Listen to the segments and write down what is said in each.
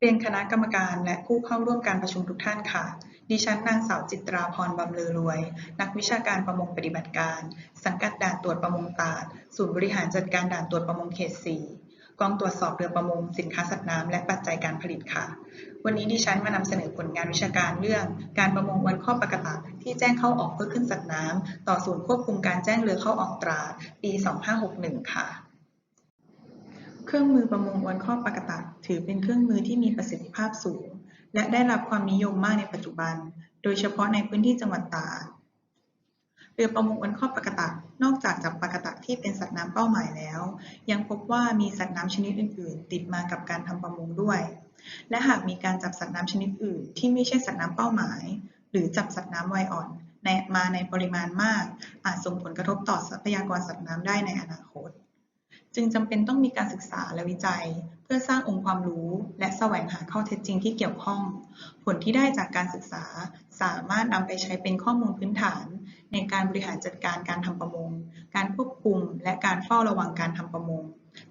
เรียนคณะกรรมการและผู้เข้าร่วมการประชุมทุกท่านค่ะ ดิฉันนางสาวจิตราพรบำเรอรวย นักวิชาการประมงปฏิบัติการ สังกัดด่านตรวจประมงตราด ศูนย์บริหารจัดการด่านตรวจประมงเขต 4 กองตรวจสอบเรือประมง สินค้าสัตว์น้ำและปัจจัยการผลิตค่ะ วันนี้ดิฉันมานำเสนอผลงานวิชาการเรื่อง การประมงวันข้อปกติที่แจ้งเข้าออกเพื่อขึ้นสัตว์น้ำต่อศูนย์ควบคุมการแจ้งเรือเข้าออกตรา ปี 2561 ค่ะ เครื่องมือประมงอวนข้อปากติถือเป็นเครื่องมือที่มีประสิทธิภาพสูง และได้รับความนิยมมากในปัจจุบัน โดยเฉพาะในพื้นที่จังหวัดตราดเรือประมงอวนข้อปากตินอกจากจับปากติที่เป็นสัตว์น้ำเป้าหมายแล้ว ยังพบว่ามีสัตว์น้ำชนิดอื่น ๆ ติดมากับการทำประมงด้วย และหากมีการจับสัตว์น้ำชนิดอื่น ที่ไม่ใช่สัตว์น้ำเป้าหมาย หรือจับสัตว์น้ำวัยอ่อนในมาในปริมาณมาก อาจส่งผลกระทบต่อทรัพยากรสัตว์น้ำได้ในอนาคต จึงจำเป็นต้องมีการศึกษาและวิจัย เพื่อสร้างองค์ความรู้ และแสวงหาข้อเท็จจริงที่เกี่ยวข้อง ผลที่ได้จากการศึกษาสามารถนำไปใช้เป็นข้อมูลพื้นฐาน ในการบริหารจัดการการทำประมง การควบคุม และการเฝ้าระวังการทำประมง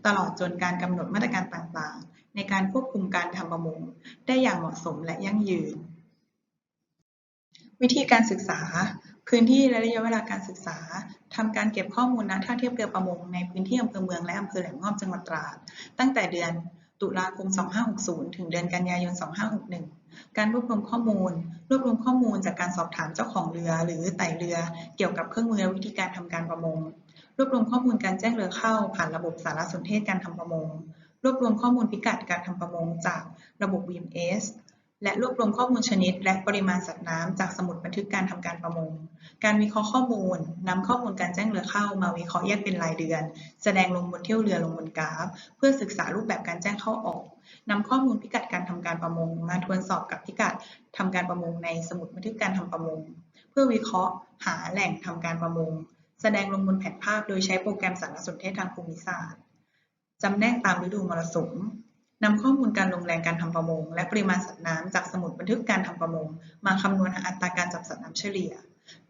ตลอดจนการกำหนดมาตรการต่างๆ ในการควบคุมการทำประมง ได้อย่างเหมาะสมและยั่งยืน วิธีการศึกษา พื้นที่และระยะเวลาการศึกษาทำการเก็บข้อมูลณท่าเทียบเรือประมงในพื้นที่อำเภอเมืองและอำเภอแหลมงอบจังหวัดตราด ตั้งแต่เดือนตุลาคม 2560 ถึงเดือนกันยายน 2561 การรวบรวมข้อมูล รวบรวมข้อมูลจากการสอบถามเจ้าของเรือ หรือไต่เรือเกี่ยวกับเครื่องมือและวิธีการทำการประมง รวบรวมข้อมูลการแจ้งเรือเข้า ผ่านระบบสารสนเทศการทำประมง รวบรวมข้อมูลพิกัดการทำประมงจากระบบ VMS และรวบรวมข้อมูลชนิด และปริมาณสัตว์น้ำจากสมุดบันทึกการทำการประมง การวิเคราะห์ข้อมูลนำข้อมูลการแจ้งเรือเข้ามาวิเคราะห์แยกเป็นรายเดือน แสดงลงบนเที่ยวเรือลงบนกราฟ เพื่อศึกษารูปแบบการแจ้งเข้าออกนำข้อมูลพิกัดการทำการประมง มาทวนสอบกับพิกัดทำการประมงในสมุดบันทึกการทำประมง เพื่อวิเคราะห์หาแหล่งทำการประมง แสดงลงบนแผนภาพโดยใช้โปรแกรมสารสนเทศทางภูมิศาสตร์จำแนกตามฤดูมรสุมนำข้อมูลการลงแรงการทำประมง และปริมาณสัตว์น้ำจากสมุดบันทึกการทำประมง มาคำนวณหาอัตราการจับสัตว์น้ำเฉลี่ย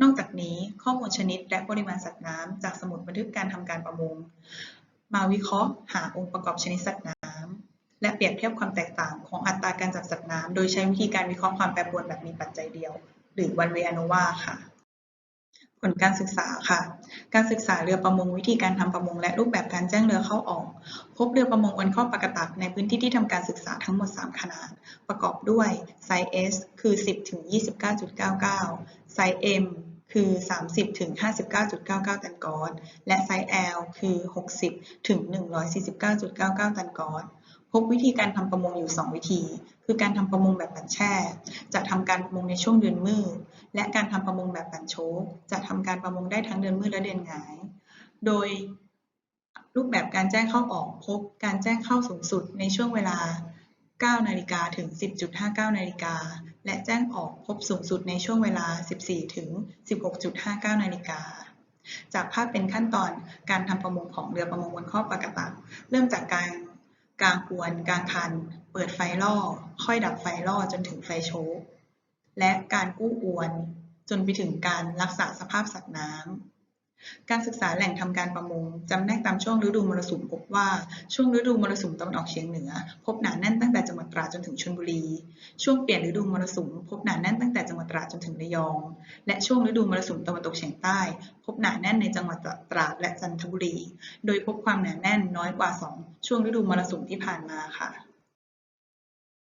นอกจากนี้ข้อมูลชนิดและปริมาณสัตว์น้ำจากสมุดบันทึกการทำการประมง มาวิเคราะห์หาองค์ประกอบชนิดสัตว์น้ำและเปรียบเทียบความแตกต่างของอัตราการจับสัตว์น้ำโดยใช้วิธีการวิเคราะห์ความแปรปรวนแบบมีปัจจัยเดียว หรือ one way ANOVA ค่ะ ลการศึกษาค่ะ การศึกษาเรือประมงวิธีการทำประมงและรูปแบบการแจ้งเรือเข้าออก พบเรือประมงอวนข้อปกติในพื้นที่ที่ทำการศึกษาทั้งหมด 3 ขนาด ประกอบด้วยไซส์ S คือ 10ถึง29.99 ไซส์ M คือ 30ถึง59.99 ตันกอสและไซส์ L คือ 60ถึง149.99 ตันกอส พบวิธีการทำประมงอยู่ 2 วิธี คือการทำประมงแบบบันแช่ จะทำการประมงในช่วงเดือนมืด และการทำประมงแบบบันโชกจะทำการประมงได้ทั้งเดือนมืดและเดือนหงาย โดยรูปแบบการแจ้งเข้าออกพบการแจ้งเข้าสูงสุดในช่วงเวลา 9 นาฬิกาถึง 10.59 นาฬิกา และแจ้งออกพบสูงสุดในช่วงเวลา 14 ถึง 16.59 นาฬิกา จากภาพเป็นขั้นตอนการทำประมงของเรือประมงบนข้อปากติเริ่มจากการ กลางกวนกลางคัน เปิดไฟล่อ ค่อยดับไฟล่อจนถึงไฟโชกและการกู้อวน จนไปถึงการรักษาสภาพสัตว์น้ำ การศึกษาแหล่งทำการประมงจำแนกตามช่วงฤดูมรสุมพบว่า ช่วงฤดูมรสุมตะวันออกเฉียงเหนือ พบหนาแน่นตั้งแต่จังหวัดตราดจนถึงชลบุรี ช่วงเปลี่ยนฤดูมรสุมพบหนาแน่นตั้งแต่จังหวัดตราดจนถึงระยอง และช่วงฤดูมรสุมตะวันตกเฉียงใต้ พบหนาแน่นในจังหวัดตราดและจันทบุรี โดยพบความหนาแน่นน้อยกว่า 2 ช่วงฤดูมรสุมที่ผ่านมาค่ะ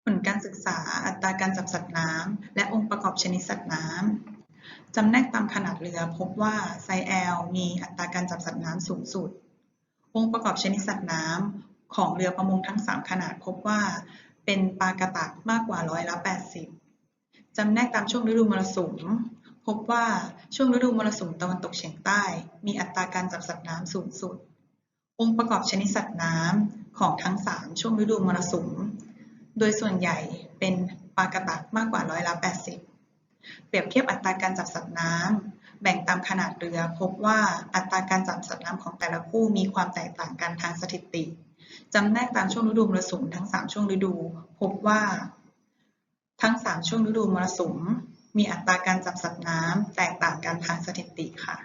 ผลการศึกษาอัตราการจับสัตว์น้ำและองค์ประกอบชนิดสัตว์น้ำ จำแนกตามขนาดเรือ พบว่าไซส์ L มีอัตราการจับสัตว์น้ำสูงสุด องค์ประกอบชนิดสัตว์น้ำของเรือประมงทั้ง 3 ขนาดพบว่าเป็นปลากระตักมากกว่าร้อยละ 80 จำแนกตามช่วงฤดูมรสุม พบว่าช่วงฤดูมรสุมตะวันตกเฉียงใต้ มีอัตราการจับสัตว์น้ำสูงสุด องค์ประกอบชนิดสัตว์น้ำของทั้ง 3 ช่วงฤดูมรสุม โดยส่วนใหญ่เป็นปลากระตักมากกว่าร้อยละ 80 เปรียบเทียบอัตราการจับสัตว์น้ำแบ่งตามขนาดเรือ พบว่าอัตราการจับสัตว์น้ำของแต่ละคู่มีความแตกต่างกันทางสถิติจำแนกตามช่วงฤดูมรสุมทั้ง 3 ช่วงฤดู พบว่า ทั้ง 3 ช่วงฤดูมรสุมมีอัตราการจับสัตว์น้ำแตกต่างกันทางสถิติค่ะ